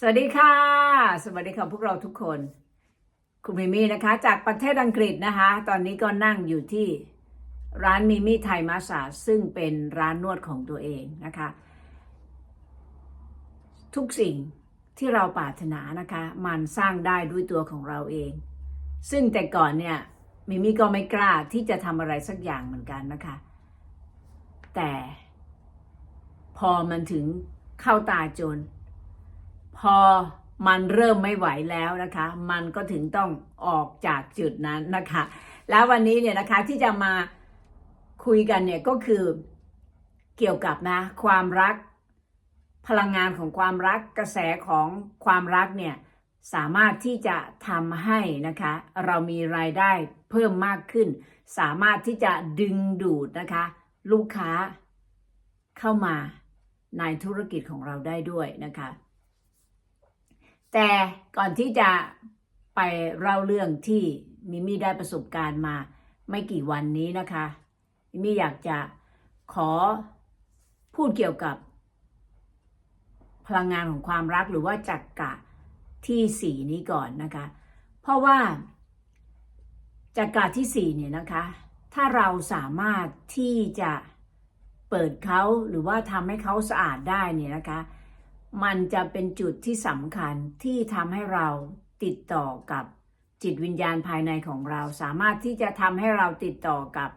สวัสดีค่ะ สวัสดีค่ะพวกเราทุกคน คุณมิมี่นะคะ จากประเทศอังกฤษนะคะ ตอนนี้ก็นั่งอยู่ที่ร้านมิมี่ไทยมาสาซึ่งเป็นร้านนวดของตัวเองนะคะ ทุกสิ่งที่เราปรารถนานะคะ มันสร้างได้ด้วยตัวของเราเอง ซึ่งแต่ก่อนเนี่ยมิมี่ก็ไม่กล้าที่จะทำอะไรสักอย่างเหมือนกันนะคะ แต่พอมันถึงเข้าตาจน พอมันเริ่มไม่ไหวแล้วนะคะ มันก็ถึงต้องออกจากจุดนั้นนะคะ แล้ววันนี้เนี่ยนะคะที่จะมาคุยกันเนี่ยก็คือเกี่ยวกับนะความรักพลังงานของความรักกระแสของความรักเนี่ยสามารถที่จะทำให้นะคะ เรามีรายได้เพิ่มมากขึ้น สามารถที่จะดึงดูดนะคะ ลูกค้าเข้ามาในธุรกิจของเราได้ด้วยนะคะ แต่ก่อนที่จะไปเล่าเรื่องที่มิมี่ได้ประสบการณ์มาไม่กี่วันนี้นะคะมิมี่อยากจะขอพูดเกี่ยวกับ พลังงานของความรักหรือว่าจักกะที่สี่นี้ก่อนนะคะ เพราะว่าจักกะที่สี่เนี่ยนะคะ ถ้าเราสามารถที่จะเปิดเขาหรือว่าทำให้เขาสะอาดได้เนี่ยนะคะ มันจะเป็นจุดที่สำคัญที่ทำให้เราติดต่อกับจิตวิญญาณภายในของเรา สามารถที่จะทำให้เราติดต่อกับ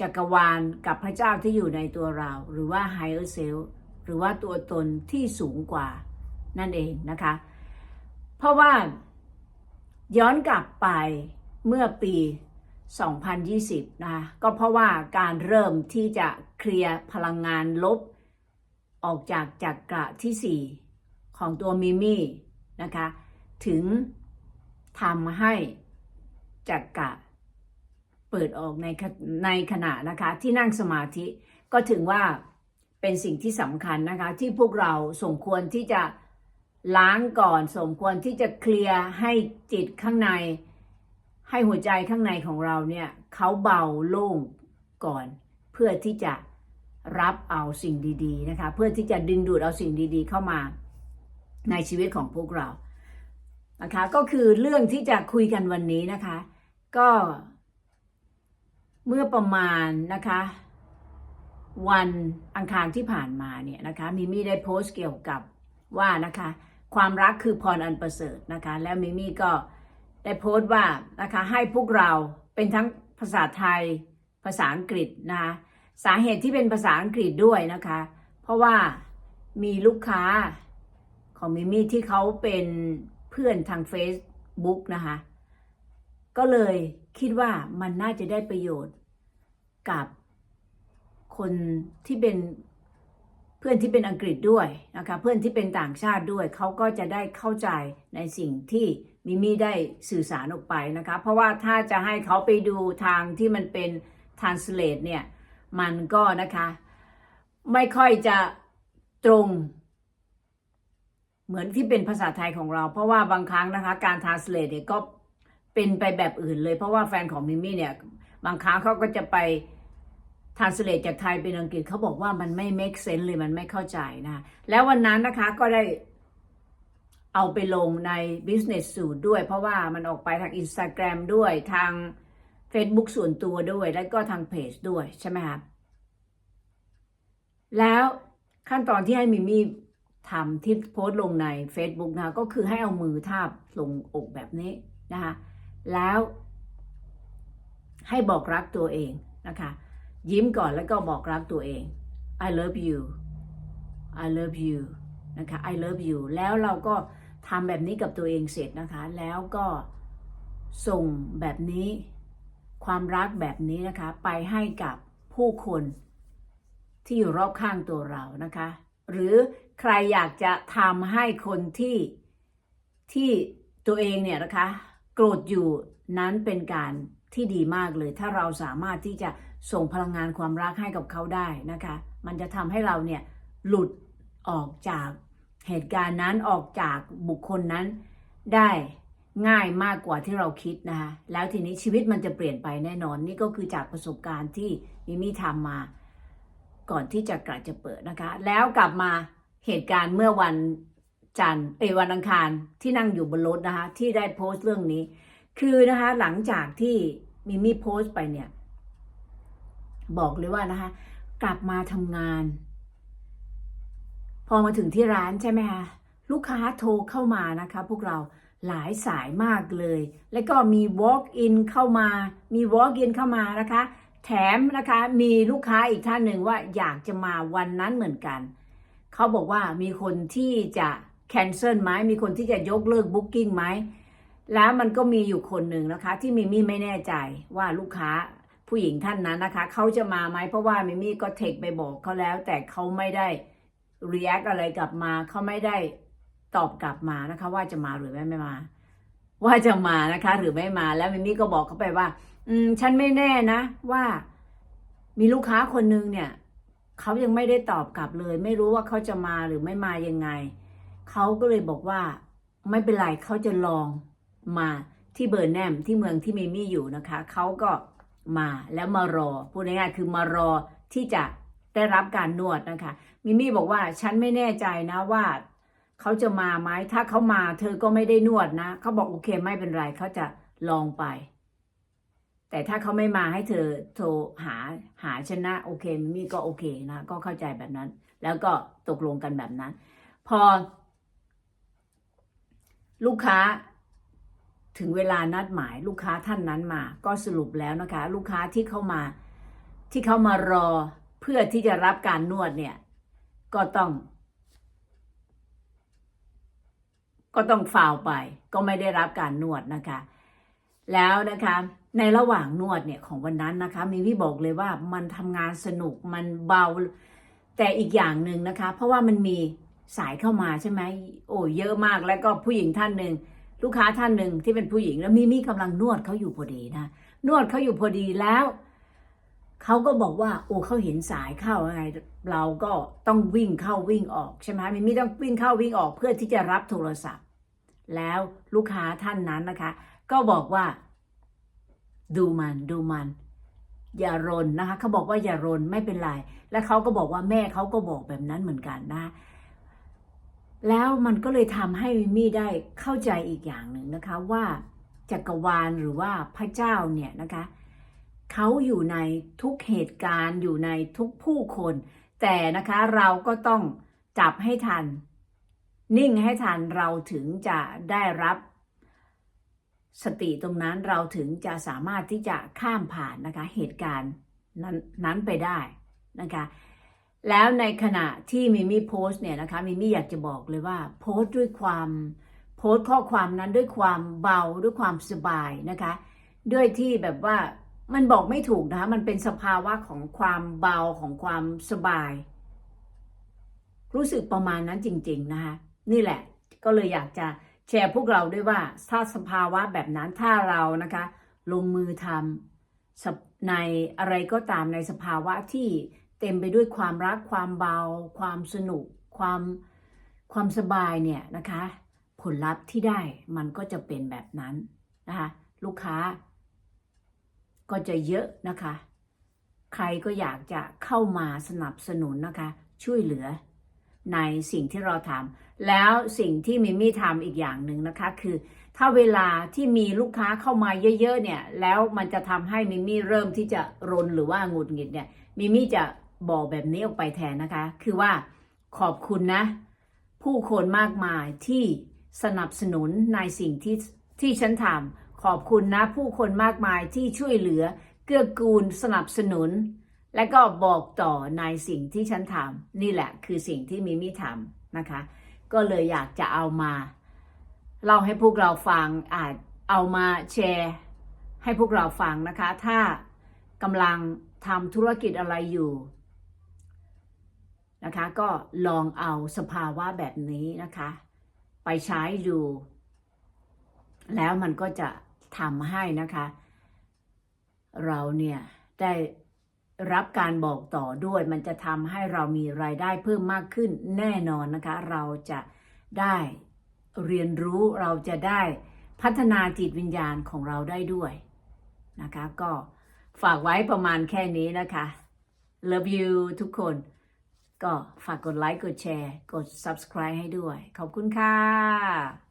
จักรวาลกับพระเจ้าที่อยู่ในตัวเรา หรือว่า higher self หรือว่าตัวตนที่สูงกว่านั่นเองนะคะ เพราะว่าย้อนกลับไปเมื่อปี 2020 นะคะก็เพราะว่าการเริ่มที่จะเคลียร์พลังงานลบ ออกจากจักระที่ 4 ของตัวมิมี่นะคะ ถึงทำให้จักระเปิดออกในในขณะนะคะที่นั่งสมาธิก็ถึงว่าเป็นสิ่งที่สำคัญนะคะ ที่พวกเราสมควรที่จะล้างก่อนสมควรที่จะเคลียร์ให้จิตข้างใน ให้หัวใจข้างในของเราเนี่ยเขาเบาโล่งก่อนเพื่อที่จะ รับเอาสิ่งดีๆนะคะ เพื่อที่จะดึงดูดเอาสิ่งดีๆ เข้ามาในชีวิตของพวกเรานะคะ ก็คือเรื่องที่จะคุยกันวันนี้นะคะ ก็เมื่อประมาณนะคะ วันอังคารที่ผ่านมาเนี่ยนะคะมิมี่ได้โพสต์เกี่ยวกับว่านะคะ ความรักคือพรอันประเสริฐนะคะ แล้วมิมี่ก็ได้โพสต์ว่านะคะให้พวกเราเป็นทั้งภาษาไทยภาษาอังกฤษนะคะ สาเหตุที่เป็นภาษาอังกฤษด้วยนะคะ เพราะว่ามีลูกค้าของมิมี่ที่เขาเป็นเพื่อนทาง Facebook นะคะ ก็เลยคิดว่ามันน่าจะได้ประโยชน์กับคนที่เป็นเพื่อนที่เป็นอังกฤษด้วยนะคะ เพื่อนที่เป็นต่างชาติด้วยเขาก็จะได้เข้าใจในสิ่งที่มิมี่ได้สื่อสารออกไปนะคะ เพราะว่าถ้าจะให้เขาไปดูทางที่มันเป็น translate เนี่ย มันก็นะคะ ไม่ค่อยจะตรง เหมือนที่เป็นภาษาไทยของเรา เพราะว่าบางครั้งนะคะ การ translate เนี่ยก็เป็นไปแบบอื่นเลย เพราะว่าแฟนของมิมี่เนี่ย บางครั้งเขาก็จะไป translate จากไทยเป็นอังกฤษเขาบอกว่ามันไม่ make sense เลยมันไม่เข้าใจนะแล้ววันนั้นนะคะก็ได้เอาไปลงใน business สูตรด้วย เพราะว่ามันออกไปทาง Instagram ด้วยทาง Facebook ส่วนตัวด้วย แล้วก็ทางเพจด้วยใช่ไหมคะแล้วขั้นตอนที่ให้มิมี่ทำที่โพสต์ลงใน Facebook นะคะก็คือให้เอามือทาบลงอกแบบนี้นะคะแล้ว ให้บอกรักตัวเองนะคะยิ้มก่อนแล้วก็บอกรักตัวเอง I love you I love you นะคะ I love you แล้วเราก็ทำแบบนี้กับตัวเองเสร็จนะคะ แล้วก็ส่งแบบนี้ ความรักแบบนี้นะคะ ไปให้กับผู้คนที่อยู่รอบข้างตัวเรานะคะ หรือใครอยากจะทำให้คนที่ที่ตัวเองเนี่ยนะคะโกรธอยู่นั้นเป็นการที่ดีมากเลย ถ้าเราสามารถที่จะส่งพลังงานความรักให้กับเขาได้นะคะ มันจะทำให้เราเนี่ยหลุดออกจากเหตุการณ์นั้นออกจากบุคคลนั้นได้ ง่ายมากกว่าที่เราคิดนะคะแล้วทีนี้ชีวิตมันจะเปลี่ยนไปแน่นอน นี่ก็คือจากประสบการณ์ที่มิมี่ทำมา ก่อนที่จะกระจะเปิดนะคะ แล้วกลับมาเหตุการณ์เมื่อวันจันทร์เอวันอังคารที่นั่งอยู่บนรถนะคะที่ได้โพสต์เรื่องนี้ คือนะคะหลังจากที่มิมี่โพสต์ไปเนี่ย บอกเลยว่านะคะ กลับมาทำงาน พอมาถึงที่ร้านใช่ไหมคะลูกค้าโทรเข้ามานะคะ พวกเรา หลายสายมากเลย แล้วก็มี walk in เข้ามา มี walk in เข้ามานะคะ แถมนะคะมีลูกค้าอีกท่านหนึ่งว่าอยากจะมาวันนั้นเหมือนกัน เขาบอกว่ามีคนที่จะ cancel ไหมมีคนที่จะยกเลิก booking ไหม แล้วมันก็มีอยู่คนหนึ่งนะคะ ที่มิมี่ไม่แน่ใจว่าลูกค้าผู้หญิงท่านนั้นนะคะเขาจะมาไหมเพราะว่ามิมี่ก็เทคไปบอกเขาแล้ว แต่เขาไม่ได้ react อะไรกลับมาเขาไม่ได้ ตอบกลับมานะคะ ว่าจะมาหรือไม่ไม่มา ว่าจะมานะคะ หรือไม่มาแล้วมิมี่ก็บอกเขาไปว่า อืม ฉันไม่แน่นะ ว่า มีลูกค้าคนนึงเนี่ยเขายังไม่ได้ตอบกลับเลย ไม่รู้ว่าเขาจะมาหรือไม่มายังไงเขาก็เลยบอกว่า ไม่เป็นไรเขาจะลองมาที่เบอร์แนมที่เมืองที่มิมี่อยู่นะคะเขาก็มาแล้วมารอพูดง่ายๆคือมารอที่จะได้รับการนวดนะคะมิมี่บอกว่าฉันไม่แน่ใจนะว่า เขาจะมาไหมถ้าเขามาเธอก็ไม่ได้นวดนะเขาบอกโอเคไม่เป็นไรเขาจะลองไป แต่ถ้าเขาไม่มาให้เธอโทรหาหาชนะโอเคมี่ก็โอเคนะก็เข้าใจแบบนั้น แล้วก็ตกลงกันแบบนั้น พอ ลูกค้าถึงเวลานัดหมายลูกค้าท่านนั้นมา ก็สรุปแล้วนะคะ ลูกค้าที่เข้ามาที่เขามารอเพื่อที่จะรับการนวดเนี่ย ก็ต้อง ก็ต้องฟาวไปก็ไม่ได้รับการนวดนะคะ แล้วนะคะในระหว่างนวดเนี่ยของวันนั้นนะคะมีพี่บอกเลยว่ามันทำงานสนุกมันเบา แต่อีกอย่างหนึ่งนะคะ เพราะว่ามันมีสายเข้ามาใช่ไหมโอ้เยอะมากแล้วก็ผู้หญิงท่านหนึ่งลูกค้าท่านหนึ่งที่เป็นผู้หญิงแล้วมีมี่กำลังนวดเขาอยู่พอดีนะนวดเขาอยู่พอดีแล้ว เขาก็บอกว่า โอ้เขาเห็นสายเข้าไงเราก็ต้องวิ่งเข้าวิ่งออกใช่ไหมมิมี่ต้องวิ่งเข้าวิ่งออกเพื่อที่จะรับโทรศัพท์ แล้วลูกค้าท่านนั้นนะคะ ก็บอกว่า ดูมันดูมัน อย่ารนนะคะเขาบอกว่าอย่ารนไม่เป็นไร แล้วเขาก็บอกว่าแม่เขาก็บอกแบบนั้นเหมือนกันนะ แล้วมันก็เลยทำให้มิมี่ได้เข้าใจอีกอย่างหนึ่งนะคะว่าจักรวาลหรือว่าพระเจ้าเนี่ยนะคะ เขาอยู่ในทุกเหตุการณ์อยู่ในทุกผู้คน แต่นะคะเราก็ต้องจับให้ทัน นิ่งให้ทันเราถึงจะได้รับ สติตรงนั้นเราถึงจะสามารถที่จะข้ามผ่านนะคะเหตุการณ์นั้นนั้นไปได้นะคะแล้วในขณะที่มิมี่โพสต์เนี่ยนะคะมิมี่อยากจะบอกเลยว่าโพสต์ด้วยความโพสต์ข้อความนั้นด้วยความเบาด้วยความสบายนะคะ ด้วยที่แบบว่า มันบอกไม่ถูกนะคะมันเป็นสภาวะของความเบาของความสบาย รู้สึกประมาณนั้นจริง ๆ นะคะนี่แหละก็เลยอยากจะแชร์พวกเราด้วยว่าถ้าสภาวะแบบนั้นถ้าเรานะคะ ลงมือทำในอะไรก็ตามในสภาวะที่เต็มไปด้วยความรักความเบา ความสนุก ความความสบายเนี่ยนะคะ ผลลัพธ์ที่ได้มันก็จะเป็นแบบนั้นนะคะ ลูกค้า ก็จะเยอะนะคะ ใครก็อยากจะเข้ามาสนับสนุนนะคะ ช่วยเหลือ ในสิ่งที่เราทำแล้วสิ่งที่มิมี่ทำอีกอย่างหนึ่งนะคะ คือ ถ้าเวลาที่มีลูกค้าเข้ามาเยอะๆเนี่ย แล้วมันจะทำให้มิมี่เริ่มที่จะรนหรือว่าหงุดหงิดเนี่ยมิมี่จะบอกแบบนี้ออกไปแทนนะคะ คือว่าขอบคุณนะ ผู้คนมากมายที่สนับสนุนในสิ่งที่ที่ฉันทำ ขอบคุณนะผู้คนมากมายที่ช่วยเหลือ เกื้อกูลสนับสนุน และก็บอกต่อในสิ่งที่ฉันทำนี่แหละคือสิ่งที่มิมี่ทำนะคะ ก็เลยอยากจะเอามาเล่าให้พวกเราฟังอาจเอามาแชร์ให้พวกเราฟังนะคะ ถ้ากำลังทำธุรกิจอะไรอยู่นะคะ ก็ลองเอาสภาวะแบบนี้นะคะ ไปใช้ดู แล้วมันก็จะ ทำให้นะคะ เราเนี่ยได้รับการบอกต่อด้วยมันจะทำให้เรามีรายได้เพิ่มมากขึ้นแน่นอนนะคะ เราจะได้เรียนรู้เราจะได้พัฒนาจิตวิญญาณของเราได้ด้วยนะคะ ก็ฝากไว้ประมาณแค่นี้นะคะ love you ทุกคน ก็ฝากกดไลค์กดแชร์ กด subscribe ให้ด้วย ขอบคุณค่ะ